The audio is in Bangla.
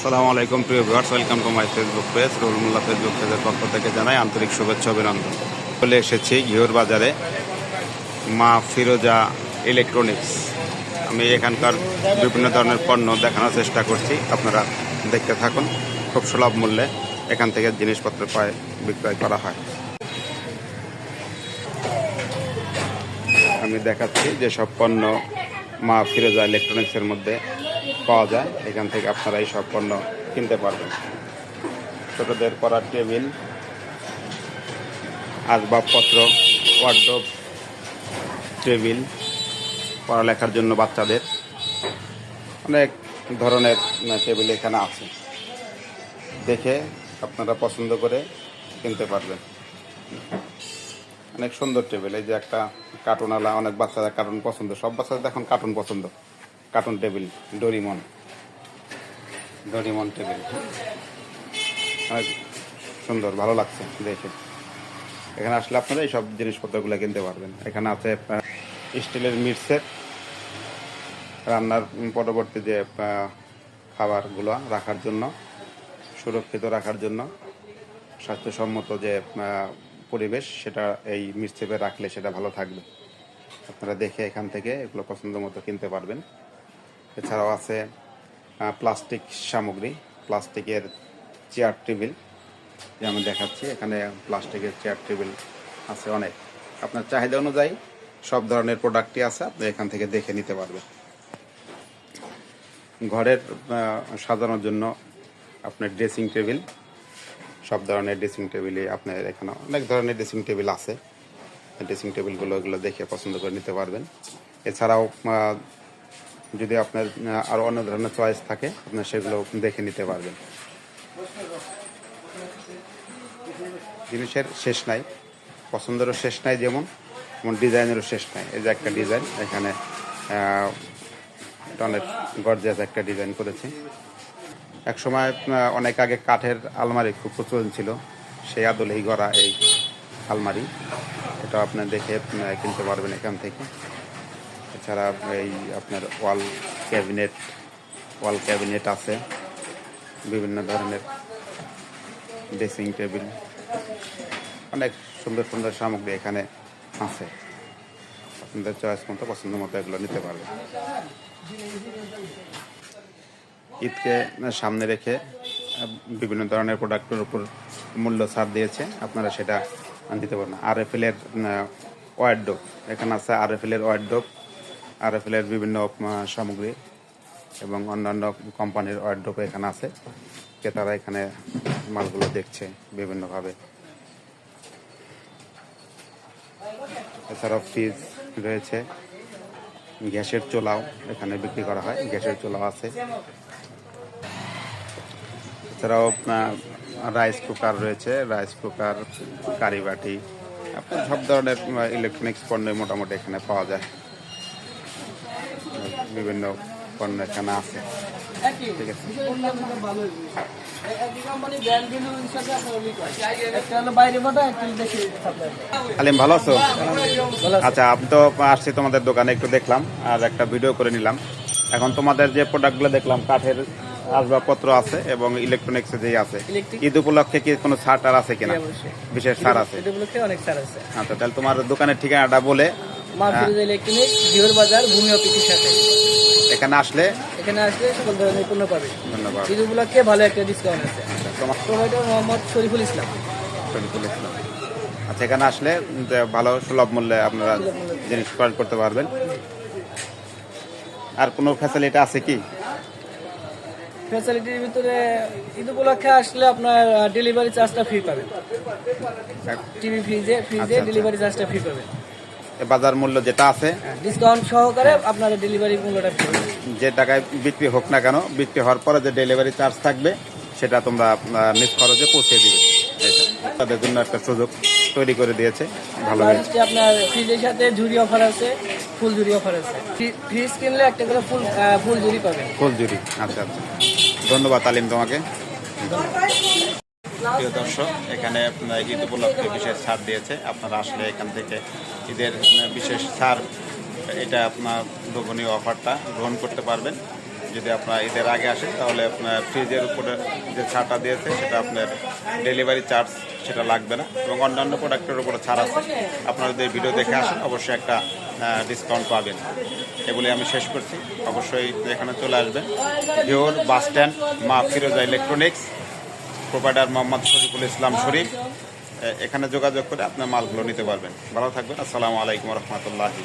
আসসালামু আলাইকুম, প্রিয় viewers welcome to my Facebook page রুলমুল্লাহ Facebook পেজের পক্ষ থেকে জানাই আন্তরিক শুভেচ্ছা, অভিনন্দন। চলে এসেছি ঘিওর বাজারে মা ফিরোজা ইলেকট্রনিক্স আমি এখানকার বিভিন্ন ধরনের পণ্য দেখানোর চেষ্টা করছি, আপনারা দেখতে থাকুন, খুব সুলভ মূল্যে এখান থেকে জিনিসপত্র ক্রয় বিক্রয় করা হয়। আমি দেখাচ্ছি যে সব পণ্য মা ফিরোজা ইলেকট্রনিক্সের মধ্যে পাওয়া যায়, এখান থেকে আপনারা এই সব পণ্য কিনতে পারবেন। ছোটদের পড়ার টেবিল, আসবাবপত্র ওয়ার্ডরোব টেবিল, পড়ালেখার জন্য বাচ্চাদের। অনেক ধরনের টেবিল এখানে আছে। দেখে আপনারা পছন্দ করে কিনতে পারবেন। অনেক সুন্দর টেবিল, এই যে একটা কার্টুনওয়ালা অনেক বাচ্চাদের কার্টুন পছন্দ। সব বাচ্চাদের এখন কার্টুন পছন্দ। Cartoon table, Doraemon. Doraemon table. সুন্দর, ভালো লাগছে দেখে। এখানে আসলে আপনারা এই সব জিনিসপত্রগুলো কিনতে পারবেন। এখানে আছে স্টিলের মিট সেট। রান্নার পরবর্তী যে খাবারগুলো রাখার জন্য, সুরক্ষিত রাখার জন্য, স্বাস্থ্যসম্মত যে পরিবেশ, সেটা এই মিক্সচেপে রাখলে সেটা ভালো থাকবে। আপনারা দেখে এখান থেকে এগুলো পছন্দ মতো কিনতে পারবেন। এছাড়াও আছে প্লাস্টিক সামগ্রী প্লাস্টিকের চেয়ার টেবিল যে আমি দেখাচ্ছি, এখানে প্লাস্টিকের চেয়ার টেবিল আছে অনেক। আপনার চাহিদা অনুযায়ী সব ধরনের প্রোডাক্টই আছে, আপনি এখান থেকে দেখে নিতে পারবেন। ঘরের সাজানোর জন্য আপনার ড্রেসিং টেবিল সব ধরনের ড্রেসিং টেবিলই আপনার এখানে অনেক ধরনের ড্রেসিং টেবিল আছে। ড্রেসিং টেবিলগুলো এগুলো দেখে পছন্দ করে নিতে পারবেন। এছাড়াও যদি আপনার আরও অন্য ধরনের চয়েস থাকে, আপনার সেগুলো দেখে নিতে পারবেন। জিনিসের শেষ নাই, পছন্দেরও শেষ নাই যেমন, তেমন ডিজাইনেরও শেষ নাই। এই যে একটা ডিজাইন, এখানে অনেক গর্জিয়াস একটা ডিজাইন করেছি। এক সময় অনেক আগে কাঠের আলমারি খুব প্রচলন ছিল, সেই আদলেই গড়া এই আলমারি। এটা আপনার দেখে কিনতে পারবেন এখান থেকে। এছাড়া এই আপনার ওয়াল ক্যাবিনেট ওয়াল ক্যাবিনেট আছে। বিভিন্ন ধরনের ড্রেসিং টেবিল। অনেক সুন্দর সুন্দর সামগ্রী এখানে আছে। আপনাদের চয়েস মতো, পছন্দ মতো এগুলো নিতে পারবেন। ঈদকে সামনে রেখে বিভিন্ন ধরনের প্রোডাক্টের উপর মূল্য ছাড় দিয়েছে। আপনারা সেটা দিতে পারেন আর এফ এলের ওয়ার্ডোপ এখানে আছে আর এফ এলের ওয়ার্ডোপ আর এফ এলের বিভিন্ন সামগ্রী এবং অন্যান্য কোম্পানির ওয়ার্ডোপ এখানে আছে ক্রেতারা এখানে মালগুলো দেখছে বিভিন্নভাবে। এছাড়াও ফ্রিজ রয়েছে, গ্যাসের চোলাও এখানে বিক্রি করা হয়, গ্যাসের চোলাও আছে। এছাড়াও রাইস কুকার রয়েছে, রাইস কুকার কারিবাটি সব ধরনের ইলেকট্রনিক্স পণ্য মোটামুটি এখানে পাওয়া যায়। বিভিন্ন পণ্য এখানে আছে। ঠিক আছে। আলিম ভালো আছো? আচ্ছা আমি তো আসছি তোমাদের দোকানে একটু দেখলাম আর একটা ভিডিও করে নিলাম। এখন তোমাদের যে প্রোডাক্টগুলো দেখলাম কাঠের আসবাবপত্র আছে এবং ইলেকট্রনিক্স যেই আছে ঈদ উপলক্ষে কি কোনো ছাড় টার আছে? কিনা বিশেষ ছাড় আছে। আচ্ছা তাহলে তোমার দোকানের ঠিকানাটা বলে মা ফিরোজা ইলেকট্রনিক জিওর বাজার ভূমি অফিসের সাথে। এখানে আসলে? এখানে আসলে সকল ধরনের পণ্য পাবে। ধন্যবাদ। ঈদ উপলক্ষে ভালো একটা ডিসকাউন্ট আছে। আচ্ছা, তোমার? প্রোভাইডার মোহাম্মদ শরীফুল ইসলাম। শরীফুল ইসলাম। আচ্ছা এখানে আসলে ভালো সুলভ মূল্যে আপনারা জিনিস ক্রয় করতে পারবেন। আর কোনো ফ্যাসিলিটি আছে কি? ফ্যাসিলিটির ভিতরে ঈদ উপলক্ষে আসলে আপনার ডেলিভারি চার্জটা ফ্রি পাবেন। টিভি ফ্রিজে ফ্রিজে আচ্ছা। ডেলিভারি চার্জটা ফ্রি পাবেন। বাজার মূল্য যেটা আছে ডিসকাউন্ট সহকারে আপনার ডেলিভারি মূল্যটা যে টাকায় বিক্রি হোক না কেন বিক্রি হওয়ার পরে যে ডেলিভারি চার্জ থাকবে সেটা তোমরা নিজ খরচে পৌঁছে দিবে। তাদের জন্য একটা সুযোগ তৈরি করে দিয়েছে। ভালো হয়েছে। আপনার ফ্রিজের সাথে ঝুরি অফার আছে ফুল ঝুরি অফার আছে। ফ্রিজ কিনলে একটা করে ফুল ফুল ঝুরি পাবেন। ফুলজুরি আচ্ছা আচ্ছা। ধন্যবাদ তালিম তোমাকে। প্রিয় দর্শক, এখানে ঈদ উপলক্ষে বিশেষ ছাড় দিয়েছে। আপনারা আসলে এখান থেকে ঈদের বিশেষ ছাড়, এটা আপনার লোভনীয় অফারটা গ্রহণ করতে পারবেন। যদি আপনার ঈদের আগে আসেন, তাহলে আপনার ফ্রিজের উপরে যে ছাড়টা দিয়েছে, সেটা আপনার ডেলিভারি চার্জ, সেটা লাগবে না। এবং অন্যান্য প্রোডাক্টের উপরে ছাড় আছে। আপনারা যদি ভিডিও দেখে আসেন, অবশ্যই একটা ডিসকাউন্ট পাবেন। এগুলি আমি শেষ করছি। অবশ্যই এখানে চলে আসবেন। Viewer bus stand, Maa Firoza Electronics. Provider Mohammad Shariful Islam Sharif এখানে যোগাযোগ করে আপনার মালগুলো নিতে পারবেন। ভালো থাকবেন। আসসালামু আলাইকুম রহমতুল্লাহি